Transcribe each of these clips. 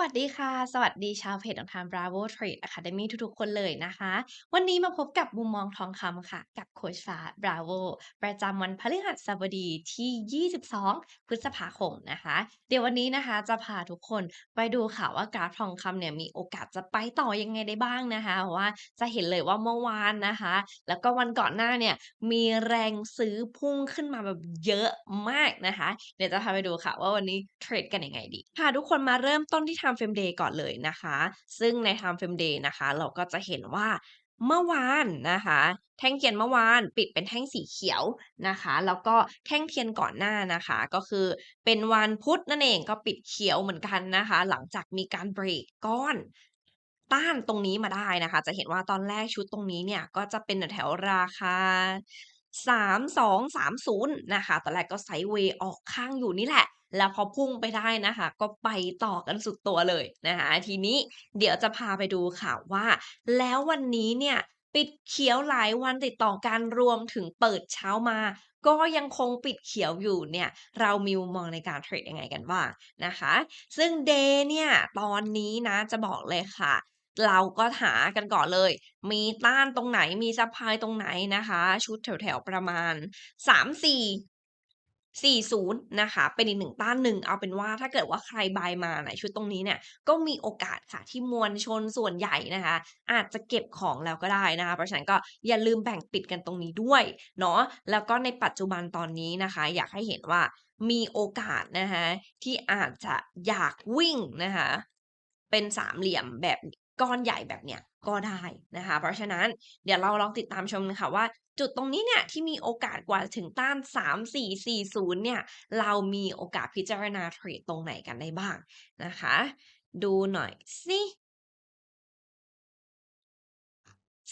วัสดีค่ะ สวัสดีชาวเพจของทาง Bravo Trade Academy ทุกๆ คนเลยนะคะ วันนี้มาพบกับมุมมองทองคำค่ะ กับโคชฟ้า Bravo ประจำวันพฤหัสบดีที่ 22 พฤษภาคมนะคะ เดี๋ยววันนี้นะคะจะพาทุกคนไปดูค่ะว่ากราฟทองคำเนี่ยมีโอกาสจะไปต่อยังไงได้บ้างนะคะเพราะว่าจะเห็นเลยว่าเมื่อวานนะคะ แล้วก็วันก่อนหน้าเนี่ยมีแรงซื้อพุ่งขึ้นมาแบบเยอะมากนะคะ เดี๋ยวจะพาไปดูค่ะว่าวันนี้เทรดกันยังไงดีพาทุกคนมาเริ่มต้นที่ Time Frame Day ก่อนเลยนะคะ ซึ่งใน Time Frame Day นะคะ เราก็จะเห็นว่าเมื่อวานนะคะ แท่งเทียนเมื่อวานปิดเป็นแท่งสีเขียวนะคะ แล้วก็แท่งเทียนก่อนหน้านะคะ ก็คือเป็นวันพุธนั่นเองก็ปิดเขียวเหมือนกันนะคะ หลังจากมีการเบรกก้อนต้านตรงนี้มาได้นะคะ จะเห็นว่าตอนแรกชุดตรงนี้เนี่ยก็จะเป็นแถวราคา 3230 นะคะ ตอนแรกก็ไซด์เวย์ออกข้างอยู่นี่แหละ แล้วพอพุ่งไปได้นะคะ ก็ไปต่อกันสุดตัวเลยนะคะ ทีนี้เดี๋ยวจะพาไปดูค่ะว่า แล้ววันนี้เนี่ยปิดเขียวหลายวันติดต่อกันรวมถึงเปิดเช้ามา ก็ยังคงปิดเขียวอยู่เนี่ยเรามีมุมมองในการเทรดยังไงกันบ้างนะคะ ซึ่งเดย์เนี่ยตอนนี้นะจะบอกเลยค่ะ เราก็หากันก่อนเลย มีต้านตรงไหนมีซัปพลายตรงไหนนะคะ ชุดแถวๆประมาณ 34 40 นะคะ เป็นอีกหนึ่งต้านหนึ่ง เอาเป็นว่าถ้าเกิดว่าใครบายมาในชุดตรงนี้เนี่ย ก็มีโอกาสค่ะที่มวลชนส่วนใหญ่นะคะ อาจจะเก็บของแล้วก็ได้นะคะ เพราะฉะนั้นก็อย่าลืมแบ่งปิดกันตรงนี้ด้วยเนาะ แล้วก็ในปัจจุบันตอนนี้นะคะ อยากให้เห็นว่ามีโอกาสนะคะที่อาจจะอยากวิ่งนะคะเป็นสามเหลี่ยมแบบ ก้อนใหญ่แบบเนี้ยก็ได้นะคะ เพราะฉะนั้นเดี๋ยวเราลองติดตามชมกันค่ะว่า จุดตรงนี้เนี่ยที่มีโอกาสกว่าถึงต้าน 3440 เนี่ย เรามีโอกาสพิจารณาเทรดตรงไหนกันได้บ้างนะคะ ดูหน่อยสิ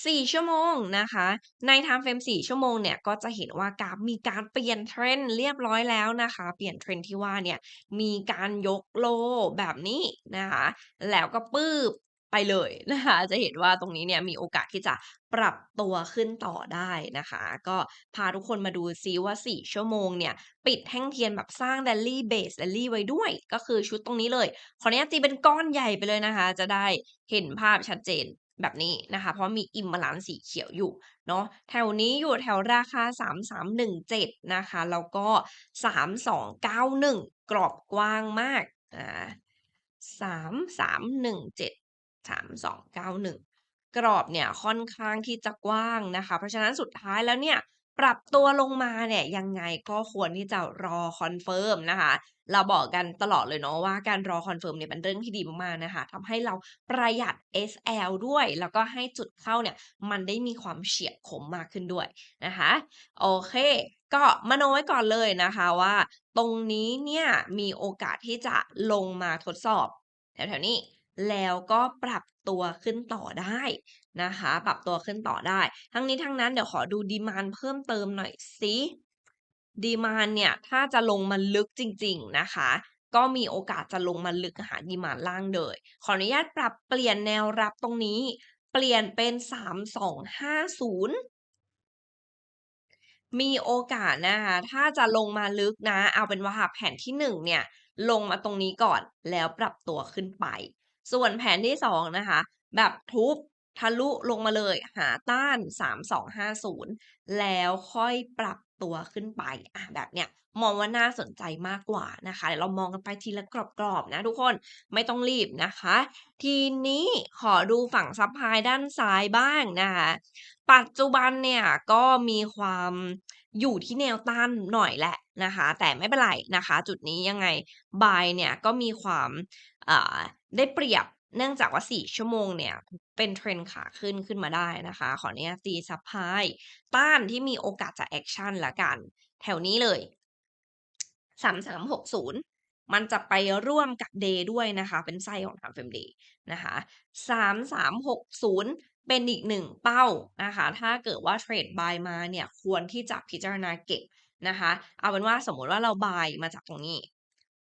4ชั่วโมงนะคะ ใน Time Frame 4ชั่วโมงเนี่ย ก็จะเห็นว่ากราฟมีการเปลี่ยน Trend เรียบร้อยแล้วนะคะ เปลี่ยน Trend ที่ว่าเนี่ย มีการยก Low แบบนี้นะคะ แล้วก็ปื้บ ไปเลยนะคะ จะเห็นว่าตรงนี้เนี่ยมีโอกาสที่จะปรับตัวขึ้นต่อได้นะคะ ก็พาทุกคนมาดูซิว่า 4 ชั่วโมงเนี่ย ปิดแท่งเทียนแบบสร้าง Rally Base Rally ไว้ด้วย ก็คือชุดตรงนี้เลยขออนุญาตตีเป็นก้อนใหญ่ไปเลยนะคะ จะได้เห็นภาพชัดเจนแบบนี้นะคะ เพราะมี Imbalance สีเขียวอยู่เนาะแถวนี้อยู่แถวราคา 3317 นะคะ แล้วก็ 3291 กรอบกว้างมากอา3317 3291 กรอบเนี่ยค่อนข้างที่จะกว้างนะคะ เพราะฉะนั้นสุดท้ายแล้วเนี่ยปรับตัวลงมาเนี่ยยังไงก็ควรที่จะรอคอนเฟิร์มนะคะ เราบอกกันตลอดเลยเนาะว่าการรอคอนเฟิร์มเนี่ยเป็นเรื่องที่ดีมากๆนะคะทำให้เราประหยัด SL ด้วย แล้วก็ให้จุดเข้าเนี่ยมันได้มีความเฉียบคมมากขึ้นด้วยนะคะโอเคก็มโนไว้ก่อนเลยนะคะว่า ตรงนี้เนี่ยมีโอกาสที่จะลงมาทดสอบแถวๆนี้ แล้วก็ปรับตัวขึ้นต่อได้นะคะ ปรับตัวขึ้นต่อได้ ทั้งนี้ทั้งนั้นเดี๋ยวขอดู Demand เพิ่มเติมหน่อยสิ Demand เนี่ยถ้าจะลงมาลึกจริง ๆนะคะ ก็มีโอกาสจะลงมาลึกหา Demand ล่างเลยขออนุญาตปรับเปลี่ยนแนวรับตรงนี้ เปลี่ยนเป็น 3250มีโอกาสนะคะ ถ้าจะลงมาลึกนะ เอาเป็นว่าแผ่นที่1เนี่ย ลงมาตรงนี้ก่อนแล้วปรับตัวขึ้นไป ส่วนแผนที่2นะคะ แบบทุบทะลุลงมาเลยหาต้าน 3250 แล้วค่อยปรับตัวขึ้นไปอาแบบเนี้ยมองว่าน่าสนใจมากกว่านะคะเดี๋ยวเรามองกันไปทีละกรอบๆนะทุกคนไม่ต้องรีบนะคะ ทีนี้ขอดูฝั่งซัปพลายด้านซ้ายบ้างนะคะปัจจุบันเนี่ยก็มีความอยู่ที่แนวต้านหน่อยแหละนะคะ แต่ไม่เป็นไรนะคะ จุดนี้ยังไง Buy เนี่ยก็มีความ ได้เปรียบเนื่องจากว่า 4 ชั่วโมงเนี่ย เป็น Trend ขาขึ้นขึ้นมาได้นะคะ ขออนุญาตตีซัปพลายต้านที่มีโอกาสจะแอกชันล้วกัน แถวนี้เลย3360มันจะไปร่วมกับ Day ด้วยนะคะ เป็นไส้ของ Time Frame Day นะคะ3360เป็นอีก1เป้านะคะ ถ้าเกิดว่าเทรด Buy มาเนี่ย ควรที่จะพิจารณาเก็บนะคะ เอาเป็นว่าสมมติว่าเรา Buy มาจากตรงนี้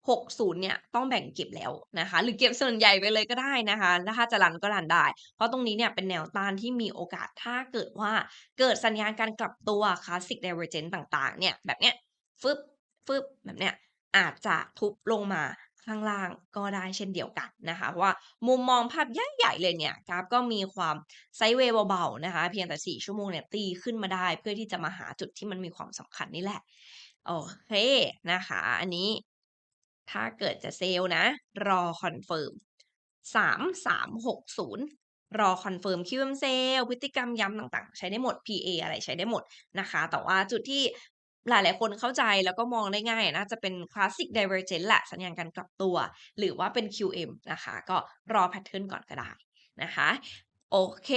60 เนี่ยต้องแบ่งเก็บแล้วนะคะ หรือเก็บส่วนใหญ่ไปเลยก็ได้นะคะแล้วถ้าจะรันก็รันได้ เพราะตรงนี้เนี่ยเป็นแนวต้านที่มีโอกาสถ้าเกิดว่าเกิดสัญญาณการกลับตัว Classic Divergence ต่างๆ เนี่ยแบบเนี้ยฟึบฟึบแบบเนี้ยอาจจะทุบลงมาข้างล่างก็ได้เช่นเดียวกันนะคะเพราะว่ามุมมองภาพใหญ่ๆเลยเนี่ยกราฟก็มีความไซเวย์เบาๆนะคะเพียงแต่ 4 ชั่วโมงเนี่ยตีขึ้นมาได้เพื่อที่จะมาหาจุดที่มันมีความสำคัญนี่แหละโอเคนะคะ อันนี้ ถ้าเกิดจะเซลล์นะ รอคอนเฟิร์ม3360รอคอนเฟิร์ม QM เอ็มเซลล์พฤติกรรมย้ำต่างๆ ใช้ได้หมด PA อะไรใช้ได้หมดนะคะ แต่ว่าจุดที่หลายๆ คนเข้าใจแล้วก็มองได้ง่ายน่าจะเป็น Classic Divergence แหละสัญญาณการกลับตัว หรือว่าเป็น QM นะคะ ก็รอแพทเทิร์นก่อนก็ได้นะคะ โอเค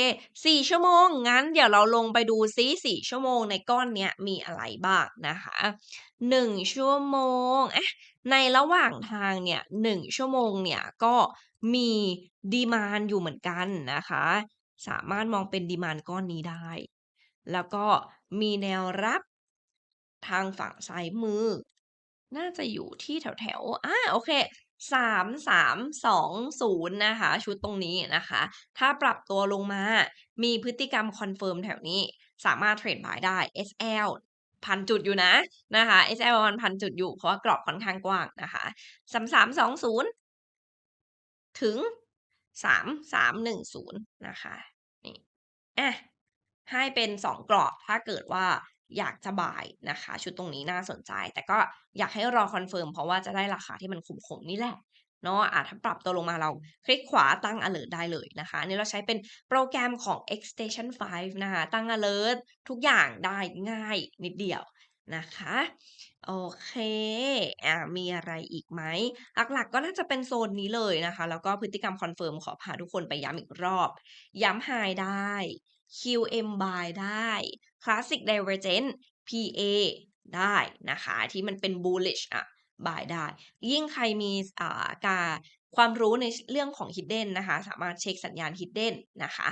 4 ชั่วโมง งั้นเดี๋ยวเราลงไปดูซิ4ชั่วโมงในก้อนเนี้ยมีอะไรบ้างนะคะ 1 ชั่วโมงอะในระหว่างทางเนี่ย1ชั่วโมงเนี่ยก็มีดีมานอยู่เหมือนกันนะคะ สามารถมองเป็นดีมานก้อนนี้ได้ แล้วก็มีแนวรับทางฝั่งซ้ายมือ น่าจะอยู่ที่แถวๆอ่าโอเค 3320 นะคะ ชุดตรงนี้นะคะ ถ้าปรับตัวลงมา มีพฤติกรรมคอนเฟิร์มแถวนี้ สามารถเทรดบายได้ SL 1,000จุดอยู่นะนะคะ SL ประมาณ1,000จุดอยู่ เพราะว่ากรอบค่อนข้างกว้างนะคะ3320ถึง3310นะคะนี่อะให้เป็น2กรอบถ้าเกิดว่า อยากจะบายนะคะ ชุดตรงนี้น่าสนใจ แต่ก็อยากให้รอคอนเฟิร์มเพราะว่าจะได้ราคาที่มันคมๆนี่แหละเนาะอ่าถ้าปรับตัวลงมาเราคลิกขวาตั้งอะเลิร์ตได้เลยนะคะอันนี้เราใช้เป็นโปรแกรมของ xStation 5 นะคะ ตั้งอะเลิร์ตทุกอย่างได้ง่ายนิดเดียวนะคะ โอเคอ่ามีอะไรอีกไหม?หลักๆ ก็น่าจะเป็นโซนนี้เลยนะคะ แล้วก็พฤติกรรมคอนเฟิร์มขอพาทุกคนไปย้ำอีกรอบ ย้ำ High ได้ QM buy ได้ Classic Divergence PA ได้นะคะ ที่มันเป็น bullish อะบายได้ ยิ่งใครมีอ่าการความรู้ในเรื่องของ Hidden นะคะ สามารถเช็กสัญญาณ Hidden นะคะ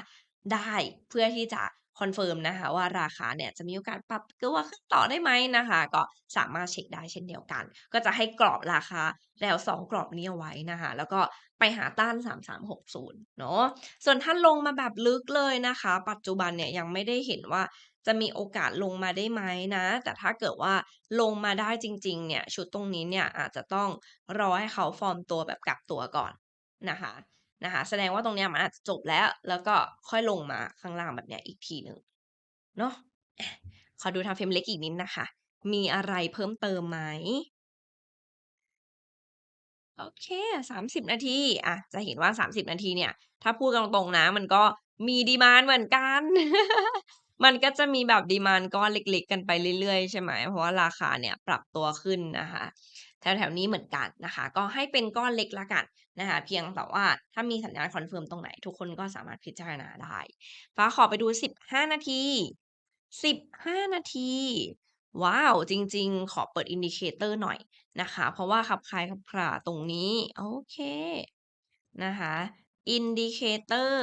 ได้เพื่อที่จะคอนเฟิร์มนะคะว่าราคาเนี่ยจะมีโอกาสปรับตัวขึ้นต่อได้ไหมนะคะ ก็สามารถเช็กได้เช่นเดียวกัน ก็จะให้กรอบราคาแนว2 กรอบนี้เอาไว้นะคะ แล้วก็ไปหาต้าน 3360 เนาะส่วนถ้าลงมาแบบลึกเลยนะคะ ปัจจุบันเนี่ยยังไม่ได้เห็นว่า จะมีโอกาสลงมาได้ไหมนะ แต่ถ้าเกิดว่าลงมาได้จริง ๆ เนี่ยชุดตรงนี้เนี่ยอาจจะต้องรอให้เขาฟอร์มตัวแบบกลับตัวก่อนนะคะนะคะ แสดงว่าตรงเนี้ยมันอาจจะจบแล้ว แล้วก็ค่อยลงมาข้างล่างแบบเนี้ยอีกทีหนึ่งเนาะขอดู Time Frame เล็กอีกนิดนะคะ มีอะไรเพิ่มเติมไหม?โอเค30นาทีอะจะเห็นว่า30นาทีเนี่ย ถ้าพูดตรงๆนะ มันก็มีดีมานเหมือนกัน มันก็จะมีแบบดีมานด์ก้อนเล็ก ๆ กันไปเรื่อย ๆ ใช่ไหม เพราะว่าราคาเนี่ยปรับตัวขึ้นนะคะ แถวๆนี้เหมือนกันนะคะ ก็ให้เป็นก้อนเล็กล้วกันนะคะ เพียงแต่ว่าถ้ามีสัญญาณคอนเฟิร์มตรงไหน ทุกคนก็สามารถพิจารณาได้ ฟ้าขอไปดู 15 นาที 15 นาที ว้าว จริง ๆ ขอเปิด Indicator หน่อยนะคะ เพราะว่าคลับคลายคลับคลาตรงนี้ โอเคนะคะ Indicator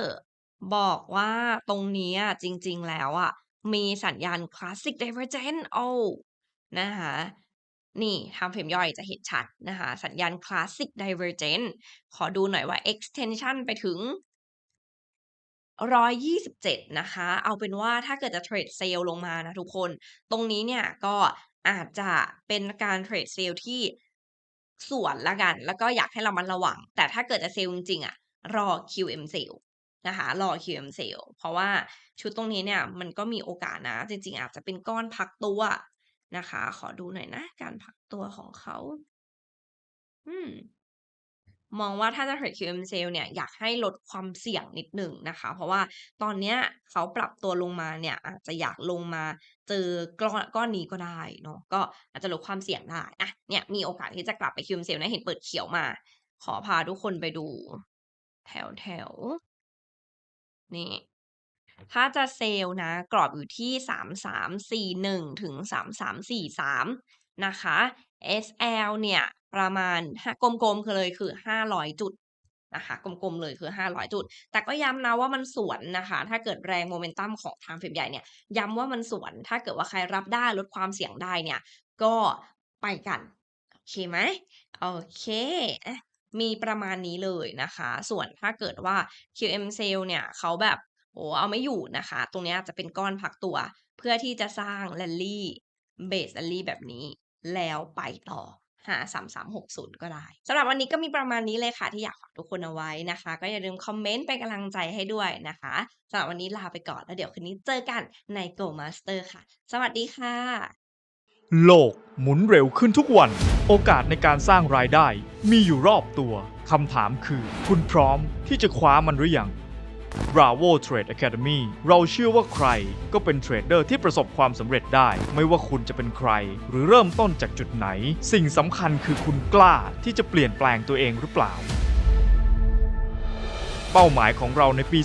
บอกว่าตรงนี้ยจริง ๆ แล้วอะ มีสัญญาณ Classic Divergence โอ้ นะคะ นี่ Time Frame ย่อยจะเห็นชัดนะคะ สัญญาณ Classic Divergence ขอดูหน่อยว่า Extension ไปถึง 127 นะคะ เอาเป็นว่า ถ้าเกิดจะเทรดเซลล์ลงมานะทุกคน ตรงนี้เนี่ยก็อาจจะเป็นการเทรดเซลล์ที่สวนแล้วกัน แล้วก็อยากให้ระมัดระวัง แต่ถ้าเกิดจะเซลล์จริง ๆ อะ รอ QM เซล นะคะรอ QM เซลล์เพราะว่าชุดตรงนี้เนี่ยมันก็มีโอกาสนะ จริง ๆ อาจจะเป็นก้อนพักตัวนะคะ ขอดูหน่อยนะ การพักตัวของเขา อืม มองว่าถ้าจะเทรด QM เซลล์เนี่ยอยากให้ลดความเสี่ยงนิดหนึ่งนะคะ เพราะว่าตอนเนี้ยเขาปรับตัวลงมาเนี่ย อาจจะอยากลงมาเจอกล้อนก้อนนี้ก็ได้เนาะก็อาจจะลดความเสี่ยงได้อะเนี่ยมีโอกาสที่จะกลับไป QM เซลล์นะเห็นเปิดเขียวมา ขอพาทุกคนไปดู แถวๆ นี่ ถ้าจะเซลล์นะ กรอบอยู่ที่3341ถึง3343นะคะ SL เนี่ย ประมาณกลมๆคือเลยคือ500จุดนะคะกลมๆเลยคือ 500 จุด แต่ก็ย้ำนะว่ามันสวนนะคะ ถ้าเกิดแรงโมเมนตัมของ Time Frame ใหญ่เนี่ย ย้ำว่ามันสวน ถ้าเกิดว่าใครรับได้ลดความเสี่ยงได้เนี่ย ก็ไปกัน โอเคไหม?โอเค มีประมาณนี้เลยนะคะ ส่วนถ้าเกิดว่า QM เซลล์เนี่ยเขาแบบโอ้โฮเอาไม่อยู่นะคะ ตรงนี้จะเป็นก้อนพักตัว เพื่อที่จะสร้าง Rally Base Rally แบบนี้ แล้วไปต่อหา 3360 ก็ได้สำหรับวันนี้ก็มีประมาณนี้เลยค่ะ ที่อยากฝากทุกคนเอาไว้นะคะ ก็อย่าลืมคอมเมนต์เป็นกำลังใจให้ด้วยนะคะสำหรับวันนี้ลาไปก่อนแล้วเดี๋ยวคืนนี้เจอกันใน Go Master ค่ะ สวัสดีค่ะ โลกหมุนเร็วขึ้นทุกวัน โอกาสในการสร้างรายได้ มีอยู่รอบตัว คำถามคือ คุณพร้อมที่จะคว้ามันหรือยัง Bravo Trade Academy เราเชื่อว่าใครก็เป็นเทรดเดอร์ที่ประสบความสำเร็จได้ ไม่ว่าคุณจะเป็นใคร หรือเริ่มต้นจากจุดไหน สิ่งสำคัญคือคุณกล้าที่จะเปลี่ยนแปลงตัวเองหรือเปล่า เป้าหมายของเราในปี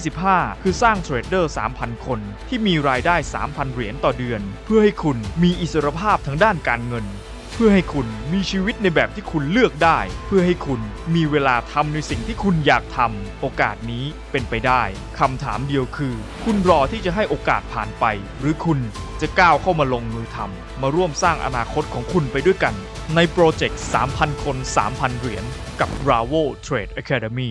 2025 คือสร้างเทรดเดอร์ 3,000 คน ที่มีรายได้ 3,000 เหรียญต่อเดือน เพื่อให้คุณมีอิสรภาพทางด้านการเงิน เพื่อให้คุณมีชีวิตในแบบที่คุณเลือกได้ เพื่อให้คุณมีเวลาทำในสิ่งที่คุณอยากทำโอกาสนี้เป็นไปได้คำถามเดียวคือ คุณรอที่จะให้โอกาสผ่านไป หรือคุณจะก้าวเข้ามาลงมือทำมาร่วมสร้างอนาคตของคุณไปด้วยกัน ในโปรเจกต์ 3,000 คน 3,000 เหรียญกับ Bravo Trade Academy